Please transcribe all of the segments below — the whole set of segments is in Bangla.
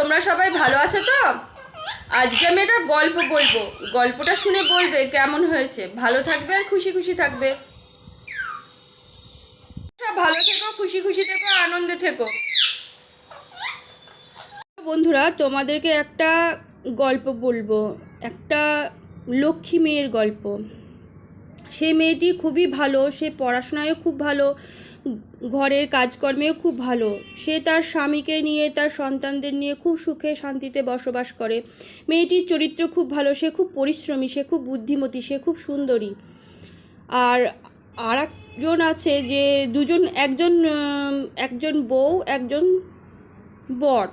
তোমরা সবাই ভালো আছো তো? আজকে আমি একটা গল্প বলব। গল্পটা শুনে বলবে কেমন হয়েছে। ভালো থাকবে আর খুশি খুশি থাকবে। ভালো থেকো, খুশি খুশি থেকো, আনন্দে থেকো। বন্ধুরা, তোমাদেরকে একটা গল্প বলব। একটা লক্ষ্মী মেয়ের গল্প। সে মেয়েটি খুবই ভালো, সে পড়াশোনায়ও খুব ভালো, ঘরের কাজকর্মেও খুব ভালো। সে তার স্বামীকে নিয়ে, তার সন্তানদের নিয়ে খুব সুখে শান্তিতে বসবাস করে। মেয়েটির চরিত্র খুব ভালো, সে খুব পরিশ্রমী, সে খুব বুদ্ধিমতী, সে খুব সুন্দরী। আর আর একজন আছে যে দুজন, একজন একজন বউ, একজন বর।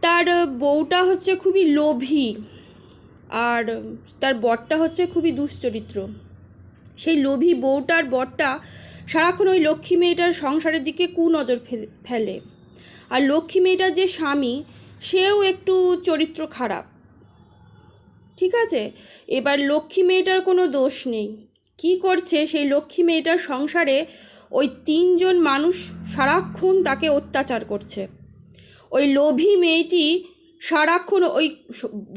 তার বউটা হচ্ছে খুবই লোভী, আর তার বরটা হচ্ছে খুবই দুশ্চরিত্র। সেই লোভী বউটার বরটা সারাক্ষণ ওই লক্ষ্মী মেয়েটার সংসারের দিকে কুনজর ফেলে- ফেলে। আর লক্ষ্মী মেয়েটার যে স্বামী, সেও একটু চরিত্র খারাপ। ঠিক আছে? এবার লক্ষ্মী মেয়েটার কোনো দোষ নেই। কি করছে সেই লক্ষ্মী মেয়েটার সংসারে ওই তিনজন মানুষ সারাক্ষণ তাকে অত্যাচার করছে। ওই লোভী মেয়েটি সারাক্ষণ ওই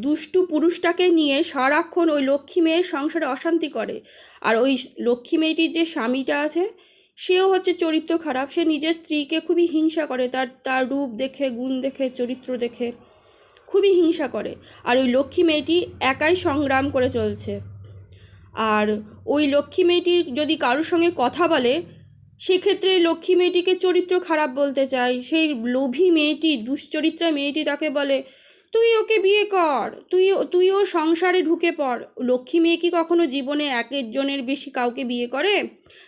দুষ্টু পুরুষটাকে নিয়ে সারাক্ষণ ওই লক্ষ্মী মেয়ের সংসারে অশান্তি করে। আর ওই লক্ষ্মী মেয়েটির যে স্বামীটা আছে, সেও হচ্ছে চরিত্র খারাপ। সে নিজের স্ত্রীকে খুবই হিংসা করে, তার তার রূপ দেখে, গুণ দেখে, চরিত্র দেখে খুবই হিংসা করে। আর ওই লক্ষ্মী মেয়েটি একাই সংগ্রাম করে চলছে। আর ওই লক্ষ্মী মেয়েটির যদি কারোর সঙ্গে কথা বলে সেক্ষেত্রে লক্ষ্মী মেয়েটিকে চরিত্র খারাপ বলতে চাই। সেই লোভী মেয়েটি, দুশ্চরিত্রা মেয়েটি তাকে বলে, তুই ওকে বিয়ে কর। তুই তুই ও সংসারে ঢুকে পড়। লক্ষ্মী মেয়ে কি কখনো জীবনে এক একজনের বেশি কাউকে বিয়ে করে?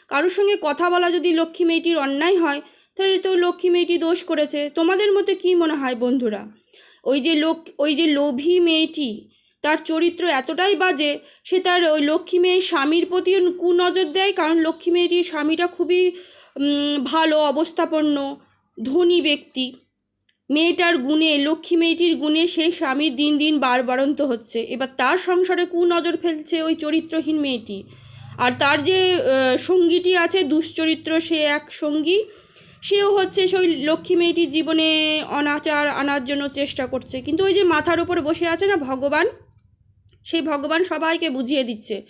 কারোর সঙ্গে কথা বলা যদি লক্ষ্মী মেয়েটির অন্যায় হয়, তাহলে তো লক্ষ্মী মেয়েটি দোষ করেছে। তোমাদের মতে কি মনে হয় বন্ধুরা? ওই যে লোক, ওই যে লোভী মেয়েটি তার চরিত্র এতটাই বাজে সে তার ওই লক্ষ্মী মেয়ের স্বামীর প্রতিও কুনজর দেয়, কারণ লক্ষ্মী মেয়েটির স্বামীটা খুবই ভালো, অবস্থাপন্ন, ধনী ব্যক্তি। মেয়েটার গুণে, লক্ষ্মী মেয়েটির গুণে সেই স্বামী দিন দিন বারবারন্ত হচ্ছে। এবার তার সংসারে কুনজর ফেলছে ওই চরিত্রহীন মেয়েটি। আর তার যে সঙ্গীটি আছে, দুশ্চরিত্র, সে এক সঙ্গী, সেও হচ্ছে সেই লক্ষ্মী মেয়েটির জীবনে অনাচার আনার জন্য চেষ্টা করছে। কিন্তু ওই যে মাথার উপরে বসে আছে না ভগবান সেই ভগবান সবাইকে বুঝিয়ে দিচ্ছে।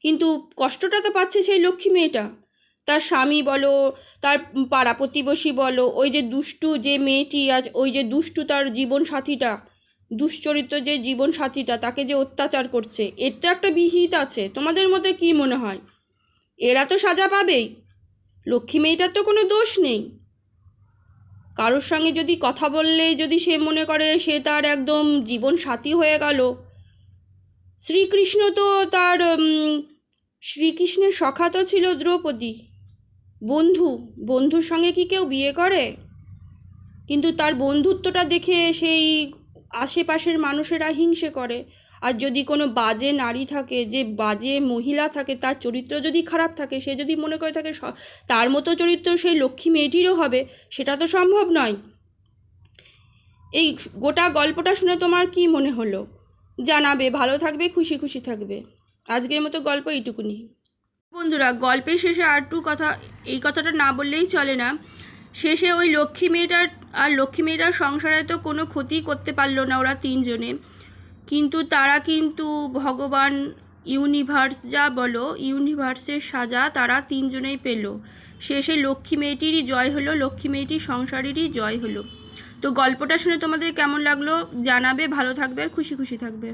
কিন্তু কষ্টটা তো পাচ্ছে সেই লক্ষ্মী মেয়েটা। তার স্বামী বলো, তার পাড়া প্রতিবেশী বলো, ওই যে দুষ্টু যে মেয়েটি আজ, ওই যে দুষ্টু তার জীবন সাথীটা দুশ্চরিত্র যে জীবন সাথীটা তাকে যে অত্যাচার করছে, এর তো একটা বিহিত আছে। তোমাদের মতে কি মনে হয়? এরা তো সাজা পাবেই। লক্ষ্মী মেয়েটার তো কোনো দোষ নেই। কারোর সঙ্গে যদি কথা বললে যদি সে মনে করে সে তার একদম জীবন সাথী হয়ে গেল শ্রীকৃষ্ণ তো তার শ্রীকৃষ্ণের সখা তো ছিল দ্রৌপদী। বন্ধু, বন্ধুর সঙ্গে কি কেউ বিয়ে করে? কিন্তু তার বন্ধুত্বটা দেখে সেই আশেপাশের মানুষেরা হিংসে করে। আর যদি কোনো বাজে নারী থাকে, যে বাজে মহিলা থাকে, তার চরিত্র যদি খারাপ থাকে, সে যদি মনে করে থাকে তার মতো চরিত্র সেই লক্ষ্মী মেয়েটিরও হবে, সেটা তো সম্ভব নয়। এই গোটা গল্পটা শুনে তোমার কি মনে হলো? জানাবে, ভালো থাকবে, খুশি খুশি থাকবে। আজকের মতো গল্প এইটুকুনি। বন্ধুরা, গল্পের শেষে আর একটু কথা, এই কথাটা না বললেই চলে না। শেষে ওই লক্ষ্মী মেয়েটার আর লক্ষ্মী মেয়েটার সংসারে তো কোনো ক্ষতি করতে পারল না ওরা তিনজনে। কিন্তু তারা কিন্তু ভগবান ইউনিভার্স যা বলো, ইউনিভার্সের সাজা তারা তিনজনেই পেল। শেষে লক্ষ্মী মেয়েটিরই জয় হলো, লক্ষ্মী মেয়েটির সংসারেরই জয় হলো। তো গল্পটা শুনে তোমাদের কেমন লাগল? জানাবে ভালো থাকবে আর খুশি খুশি থাকবে।